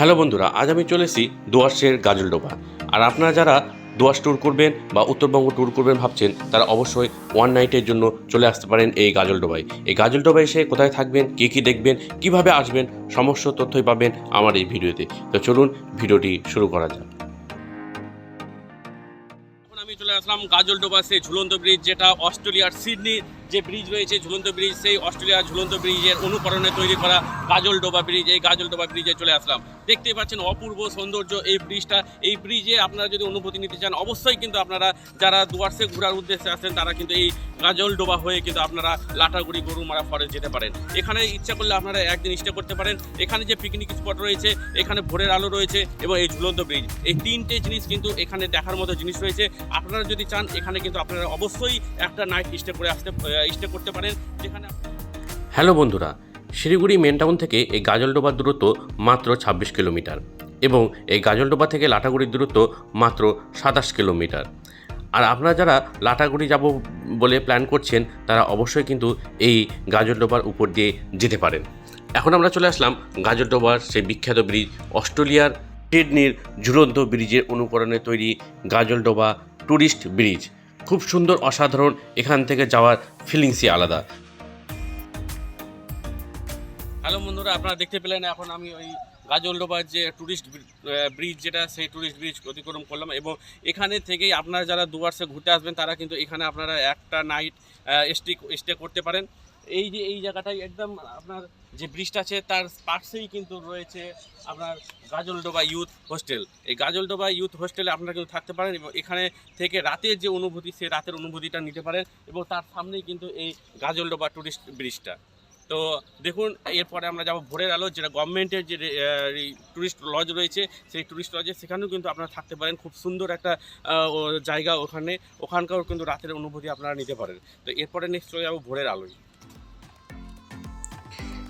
Hello বন্ধুরা, আজ আমি চলে এসেছি দোয়াশের গাজলডোবা আর আপনারা যারা দোয়াশ ট্যুর করবেন বা উত্তরবঙ্গ ট্যুর করবেন ভাবছেন, তারা অবশ্যই ওয়ান নাইটের জন্য চলে আসতে পারেন এই গাজলডোবায় এই গাজলডোবায় এসে কোথায় থাকবেন, কী কী দেখবেন, কীভাবে আসবেন, সমস্ত তথ্যই পাবেন আমার এই ভিডিওতে। তো চলুন ভিডিওটি শুরু করা যাক। আমি চলে আসলাম গাজলডোবা সেই ঝুলন্ত ব্রিজ যেটা অস্ট্রেলিয়ার সিডনি যে ব্রিজ রয়েছে, ঝুলন্ত ব্রিজ, সেই অস্ট্রেলিয়ার ঝুলন্ত ব্রিজের অনুকরণে তৈরি করা গাজলডোবা ব্রিজ, এই গাজলডোবা ব্রিজে চলে আসলাম। দেখতেই পাচ্ছেন অপূর্ব সৌন্দর্য এই ব্রিজটা। এই ব্রিজে আপনারা যদি অনুভূতি নিতে চান, অবশ্যই কিন্তু আপনারা যারা দুয়ারসে ঘোরার উদ্দেশ্যে আসেন, তারা কিন্তু এই গাজলডোবা হয়ে কিন্তু আপনারা লাটাগুড়ি, গরুমারা ফরেস্ট যেতে পারেন। এখানে ইচ্ছা করলে আপনারা একদিন স্টে করতে পারেন। এখানে যে পিকনিক স্পট রয়েছে, এখানে ভোরের আলো রয়েছে এবং এই ঝুলন্ত ব্রিজ। এই তিনটে জিনিস কিন্তু এখানে দেখার মতো জিনিস রয়েছে। আপনারা যদি চান, এখানে কিন্তু আপনারা অবশ্যই একটা নাইট স্টে করে আসতে স্টে করতে পারেন, যেখানে হ্যালো বন্ধুরা, শিলিগুড়ি মেন টাউন থেকে এই গাজলডোবার দূরত্ব মাত্র ছাব্বিশ কিলোমিটার এবং এই গাজলডোবা থেকে লাটাগুড়ির দূরত্ব মাত্র সাতাশ কিলোমিটার। আর আপনারা যারা লাটাগুড়ি যাব বলে প্ল্যান করছেন, তারা অবশ্যই কিন্তু এই গাজলডোবার উপর দিয়ে যেতে পারেন। এখন আমরা চলে আসলাম গাজলডোবার সেই বিখ্যাত ব্রিজ, অস্ট্রেলিয়ার সিডনির ঝুলন্ত ব্রিজের অনুকরণে তৈরি গাজলডোবা ট্যুরিস্ট ব্রিজ। খুব সুন্দর, অসাধারণ, এখান থেকে যাওয়ার ফিলিংসই আলাদা। হ্যালো বন্ধুরা, আপনারা দেখতে পেলেন এখন আমি ওই গাজলডোবার যে ট্যুরিস্ট ব্রিজ যেটা, সেই ট্যুরিস্ট ব্রিজ অতিক্রম করলাম এবং এখানে থেকেই আপনারা যারা দুয়ারসে ঘুরতে আসবেন, তারা কিন্তু এখানে আপনারা একটা নাইট স্টে স্টে করতে পারেন। এই যে, এই জায়গাটাই একদম আপনার যে ব্রিজটা আছে, তার পাশেই কিন্তু রয়েছে আপনার গাজলডোবা ইউথ হোস্টেল এই গাজলডোবা ইউথ হোস্টেলে আপনারা কিন্তু থাকতে পারেন এবং এখানে থেকে রাতের যে অনুভূতি সেই রাতের অনুভূতিটা নিতে পারেন এবং তার সামনেই কিন্তু এই গাজলডোবা ট্যুরিস্ট ব্রিজটা তো দেখুন, এরপরে আমরা যাব ভোরের আলো, যেটা গভর্নমেন্টের যে ট্যুরিস্ট লজ রয়েছে, সেই ট্যুরিস্ট লজে সেখানেও কিন্তু আপনারা থাকতে পারেন। খুব সুন্দর একটা জায়গা ওখানে। ওখানকার কিন্তু রাতের অনুভূতি আপনারা নিতে পারেন। তো এরপরে নেক্সট চলে যাব ভোরের আলোয়।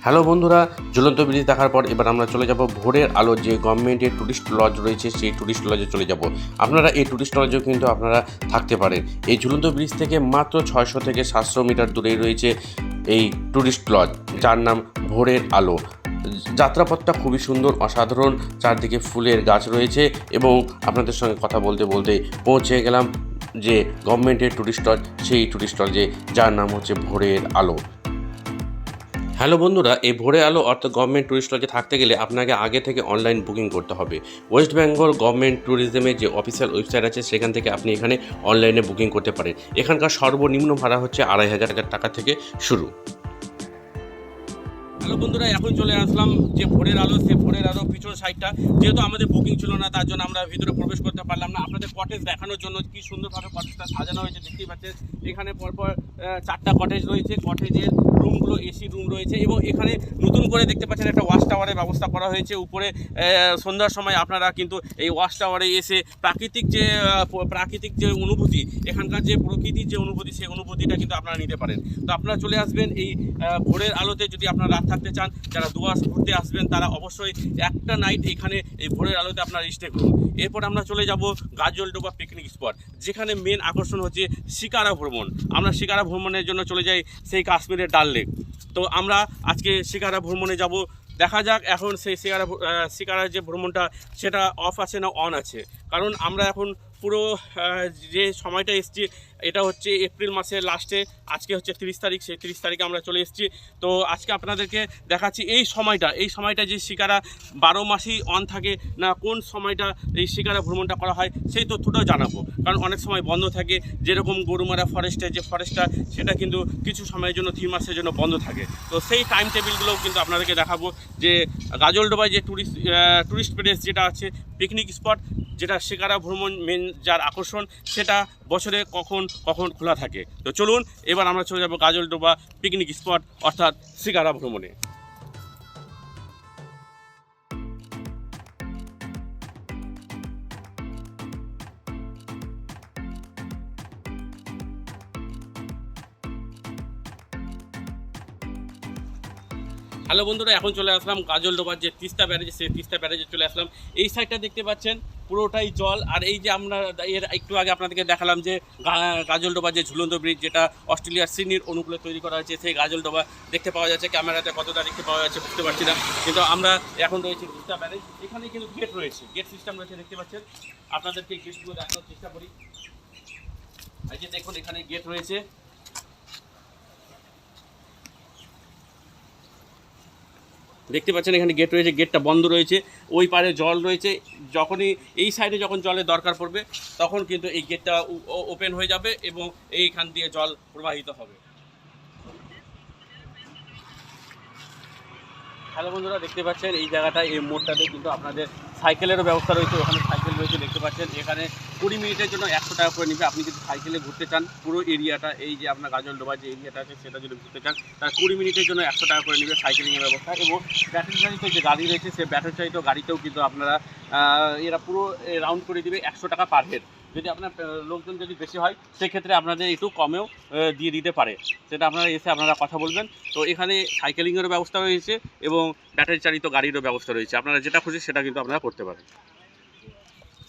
হ্যালো বন্ধুরা ঝুলন্ত ব্রিজ দেখার পর এবার আমরা চলে যাব ভোরের আলো। যে গভর্নমেন্টের ট্যুরিস্ট লজ রয়েছে, সেই ট্যুরিস্ট লজে চলে যাব। আপনারা এই ট্যুরিস্ট লজেও কিন্তু আপনারা থাকতে পারেন। এই ঝুলন্ত ব্রিজ থেকে মাত্র ছয়শো থেকে সাতশো মিটার দূরেই রয়েছে এই ট্যুরিস্ট লজ যার নাম ভোরের আলো। যাত্রাপথটা খুবই সুন্দর, অসাধারণ, চারদিকে ফুলের গাছ রয়েছে এবং আপনাদের সঙ্গে কথা বলতে বলতে পৌঁছে গেলাম যে গভর্নমেন্টের ট্যুরিস্ট লজ সেই ট্যুরিস্ট লজে যার নাম হচ্ছে ভোরের আলো। হ্যালো বন্ধুরা, এই ভোরে আলো অর্থাৎ গভর্নমেন্ট ট্যুরিস্ট লজে থাকতে গেলে আপনাকে আগে থেকে অনলাইন বুকিং করতে হবে। ওয়েস্ট বেঙ্গল গভর্নমেন্ট ট্যুরিজমের যে অফিসিয়াল ওয়েবসাইট আছে, সেখান থেকে আপনি এখানে অনলাইনে বুকিং করতে পারেন। এখানকার সর্বনিম্ন ভাড়া হচ্ছে আড়াই হাজার টাকা থেকে শুরু। হ্যালো বন্ধুরা, এখন চলে আসলাম যে ভোরের আলো সে ভোরের আলো পিছন সাইডটা যেহেতু আমাদের বুকিং ছিল না, তার জন্য আমরা ভিতরে প্রবেশ করতে পারলাম না। আপনাদের কটেজ দেখানোর জন্য কি সুন্দরভাবে কটেজটা সাজানো হয়েছে দেখতেই পাচ্ছেন। এখানে পরপর চারটা কটেজ রয়েছে। কটেজের রুমগুলো এসি রুম রয়েছে এবং এখানে নতুন করে দেখতে পাচ্ছেন একটা ওয়াশ টাওয়ারের ব্যবস্থা করা হয়েছে। উপরে সন্ধ্যার সময় আপনারা কিন্তু এই ওয়াশ টাওয়ারে এসে প্রাকৃতিক যে প্রাকৃতিক যে অনুভূতি, এখানকার যে প্রকৃতির যে অনুভূতি, সেই অনুভূতিটা কিন্তু আপনারা নিতে পারেন। তো আপনারা চলে আসবেন এই ভোরের আলোতে যদি আপনারা রাত থাকতে চান, যারা দুয়াস ঘুরতে আসবেন, তারা অবশ্যই একটা নাইট এখানে এই ভোরের আলোতে আপনারা স্টে করুন। এরপর আমরা চলে যাব গাজলডোবা পিকনিক স্পট যেখানে মেন আকর্ষণ হচ্ছে শিকারা ভ্রমণ। আমরা শিকারা ভ্রমণের জন্য চলে যাই সেই কাশ্মীরের ডাল লেক তো আমরা আজকে শিকারা ভ্রমণে যাব। দেখা যাক এখন সেই শিকারা শিকারার যে ভ্রমণটা, সেটা অফ আছে না অন আছে? কারণ আমরা এখন পুরো যে সময়টা এসছি, এটা হচ্ছে এপ্রিল মাসের লাস্টে আজকে হচ্ছে তিরিশ তারিখ, সেই তিরিশ তারিখে আমরা চলে এসেছি। তো আজকে আপনাদেরকে দেখাচ্ছি এই সময়টা এই সময়টা যে শিকারা বারো মাসেই অন থাকে, না কোন সময়টা এই শিকারা ভ্রমণটা করা হয়, সেই তথ্যটাও জানাব। কারণ অনেক সময় বন্ধ থাকে, যেরকম গরুমারা ফরেস্টে যে ফরেস্টটা সেটা কিন্তু কিছু সময়ের জন্য, তিন মাসের জন্য বন্ধ থাকে। তো সেই টাইম টেবিলগুলোও কিন্তু আপনাদেরকে দেখাবো, যে গাজলডোবায় যে ট্যুরিস্ট ট্যুরিস্ট প্লেস যেটা আছে পিকনিক স্পট যেটা শিকারা ভ্রমণ মেন যার আকর্ষণ সেটা বছরে কখন কখন খোলা থাকে। তো চলুন, এবার আমরা চলে যাব গাজলডোবা পিকনিক স্পট অর্থাৎ শিকারা ভ্রমণে। হ্যালো বন্ধুরা, এখন চলে আসলাম গাজলডোবার যে তিস্তা ব্যারেজ, সেই তিস্তা ব্যারেজে চলে আসলাম। এই সাইডটা দেখতে পাচ্ছেন পুরোটাই জল। আর এই যে আমরা এর একটু আগে আপনাদেরকে দেখালাম যে গাজলডোবা যে ঝুলন্ত ব্রিজ, যেটা অস্ট্রেলিয়ার সিডনির অনুকূলে তৈরি করা হয়েছে, সেই গাজলডোবা দেখতে পাওয়া যাচ্ছে। ক্যামেরাতে কতটা দেখতে পাওয়া যাচ্ছে বুঝতে পারছি না। কিন্তু আমরা এখন রয়েছে তিস্তা ব্যারেজ। এখানে কিন্তু গেট রয়েছে। গেট সিস্টেম রয়েছে, দেখতে পাচ্ছেন? আপনাদেরকে গেটগুলো দেখানোর চেষ্টা করি। এই যে দেখুন, এখানে গেট রয়েছে। দেখতে পাচ্ছেন এখানে গেট রয়েছে গেটটা বন্ধ রয়েছে, ওই পারে জল রয়েছে। যখনই এই সাইডে যখন জলের দরকার পড়বে, তখন কিন্তু এই গেটটা ওপেন হয়ে যাবে এবং এইখান দিয়ে জল প্রবাহিত হবে। হ্যালো বন্ধুরা, দেখতে পাচ্ছেন এই জায়গাটায়, এই মোড়টাতে কিন্তু আপনাদের সাইকেলেরও ব্যবস্থা রয়েছে, ওখানে সাইকেল রয়েছে, দেখতে পাচ্ছেন। এখানে কুড়ি মিনিটের জন্য একশো টাকা করে নেবে। আপনি যদি সাইকেলে ঘুরতে চান, পুরো এরিয়াটা, এই যে আপনার গাজলডোবা যে এরিয়াটা আছে, সেটা যদি ঘুরতে চান তার কুড়ি মিনিটের জন্য একশো টাকা করে নেবে সাইকেলিংয়ের ব্যবস্থা। এবং ব্যাটারি চালিত যে গাড়ি রয়েছে, সে ব্যাটারি চালিত গাড়িতেও কিন্তু আপনারা এরা পুরো রাউন্ড করে দিবে একশো টাকা পার হেড যদি আপনার লোকজন যদি বেশি হয়, সেক্ষেত্রে আপনাদের একটু কমেও দিয়ে দিতে পারে। সেটা আপনারা এসে আপনারা কথা বলবেন। তো এখানে সাইকেলিংয়েরও ব্যবস্থা রয়েছে এবং ব্যাটারি চালিত গাড়িরও ব্যবস্থা রয়েছে। আপনারা যেটা খুশি সেটা কিন্তু আপনারা করতে পারেন।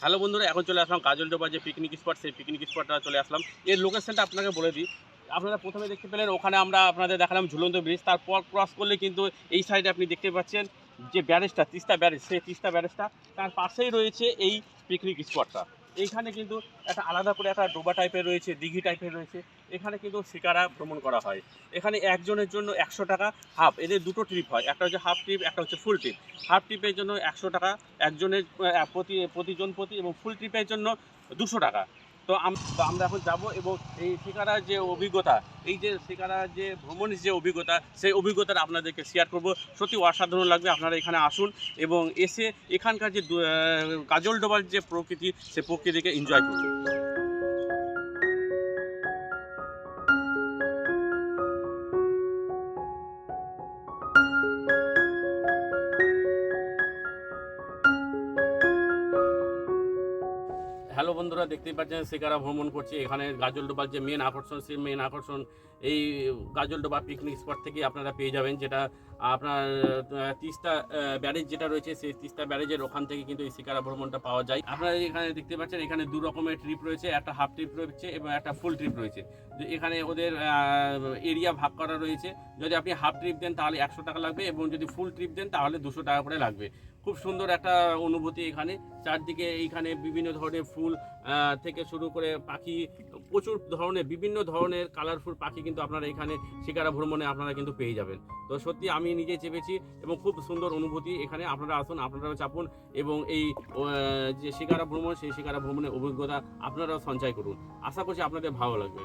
হ্যালো বন্ধুরা, এখন চলে আসলাম কাজলডোবা যে পিকনিক স্পট সেই পিকনিক স্পটটা চলে আসলাম। এর লোকেশনটা আপনাকে বলে দিই। আপনারা প্রথমে দেখতে পেলেন, ওখানে আমরা আপনাদের দেখালাম ঝুলন্ত ব্রিজ তারপর ক্রস করলে কিন্তু এই সাইডে আপনি দেখতে পাচ্ছেন যে ব্যারেজটা তিস্তা ব্যারেজ সেই তিস্তা ব্যারেজটা তার পাশেই রয়েছে এই পিকনিক স্পটটা এইখানে কিন্তু একটা আলাদা করে একটা ডোবা টাইপের রয়েছে, দিঘি টাইপের রয়েছে। এখানে কিন্তু শিকারা ভ্রমণ করা হয়। এখানে একজনের জন্য একশো টাকা হাফ এদের দুটো ট্রিপ হয়। একটা হচ্ছে হাফ ট্রিপ একটা হচ্ছে ফুল ট্রিপ হাফ ট্রিপের জন্য একশো টাকা একজনের প্রতি প্রতিজন প্রতি এবং ফুল ট্রিপের জন্য দুশো টাকা। তো আমরা এখন যাব এবং এই শিকারার যে অভিজ্ঞতা এই যে শিকারার যে ভ্রমণের যে অভিজ্ঞতা সেই অভিজ্ঞতাটা আপনাদেরকে শেয়ার করব। সত্যি অসাধারণ লাগবে আপনারা এখানে আসুন এবং এসে এখানকার যে আহ, গাজলডোবার যে প্রকৃতি সে প্রকৃতিকে এনজয় করুন। হ্যালো বন্ধুরা, দেখতেই পাচ্ছেন শিকারা ভ্রমণ করছে। এখানে গাজলডোবার যে মেন আকর্ষণ, সেই মেন আকর্ষণ, এই গাজলডোবা পিকনিক স্পট থেকে আপনারা পেয়ে যাবেন, যেটা আপনার তিস্তা ব্যারেজ যেটা রয়েছে, সেই তিস্তা ব্যারেজের ওখান থেকে কিন্তু এই শিকারা ভ্রমণটা পাওয়া যায়। আপনারা এখানে দেখতে পাচ্ছেন, এখানে দু রকমের ট্রিপ রয়েছে, একটা হাফ ট্রিপ রয়েছে এবং একটা ফুল ট্রিপ রয়েছে। এখানে ওদের এরিয়া ভাগ করা রয়েছে। যদি আপনি হাফ ট্রিপ দেন, তাহলে একশো টাকা লাগবে এবং যদি ফুল ট্রিপ দেন, তাহলে দুশো টাকা করে লাগবে। খুব সুন্দর একটা অনুভূতি এখানে। চারদিকে এইখানে বিভিন্ন ধরনের ফুল থেকে শুরু করে পাখি, প্রচুর ধরনের, বিভিন্ন ধরনের কালারফুল পাখি কিন্তু আপনারা এখানে শিকারা ভ্রমণে আপনারা কিন্তু পেয়ে যাবেন। তো সত্যি আমি নিজে চেপেছি এবং খুব সুন্দর অনুভূতি এখানে। আপনারা আসুন, আপনারাও চাপুন এবং এই যে শিকারা ভ্রমণ, সেই শিকারা ভ্রমণের অভিজ্ঞতা আপনারাও সঞ্চয় করুন। আশা করছি আপনাদের ভালো লাগবে।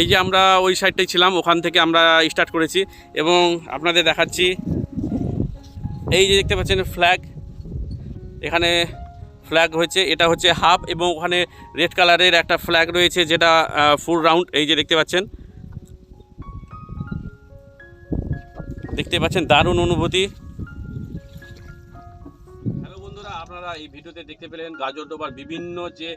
এই যে আমরা ওই সাইডটাই ছিলাম, ওখান থেকে আমরা স্টার্ট করেছি এবং আপনাদের দেখাচ্ছি এই যে দেখতে পাচ্ছেন ফ্ল্যাগ এখানে ফ্ল্যাগ হয়েছে, এটা হচ্ছে হাফ এবং ওখানে রেড কালারের একটা ফ্ল্যাগ রয়েছে যেটা ফুল রাউন্ড এই যে দেখতে পাচ্ছেন। দেখতে পাচ্ছেন দারুণ অনুভূতি। আপনারা এই ভিডিওতে দেখতে পেলেন গাজরডোবার বিভিন্ন যে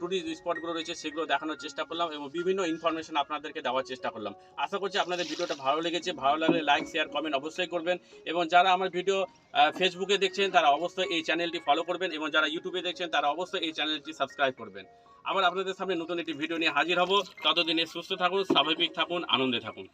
টুরিস্ট স্পটগুলো রয়েছে, সেগুলো দেখানোর চেষ্টা করলাম এবং বিভিন্ন ইনফরমেশন আপনাদেরকে দেওয়ার চেষ্টা করলাম। আশা করছি আপনাদের ভিডিওটা ভালো লেগেছে। ভালো লাগলে লাইক শেয়ার কমেন্ট অবশ্যই করবেন এবং যারা আমার ভিডিও ফেসবুকে দেখছেন, তারা অবশ্যই এই চ্যানেলটি ফলো করবেন এবং যারা ইউটিউবে দেখছেন, তারা অবশ্যই এই চ্যানেলটি সাবস্ক্রাইব করবেন। আবার আপনাদের সামনে নতুন একটি ভিডিও নিয়ে হাজির হব। ততদিনে সুস্থ থাকুন, স্বাভাবিক থাকুন, আনন্দে থাকুন।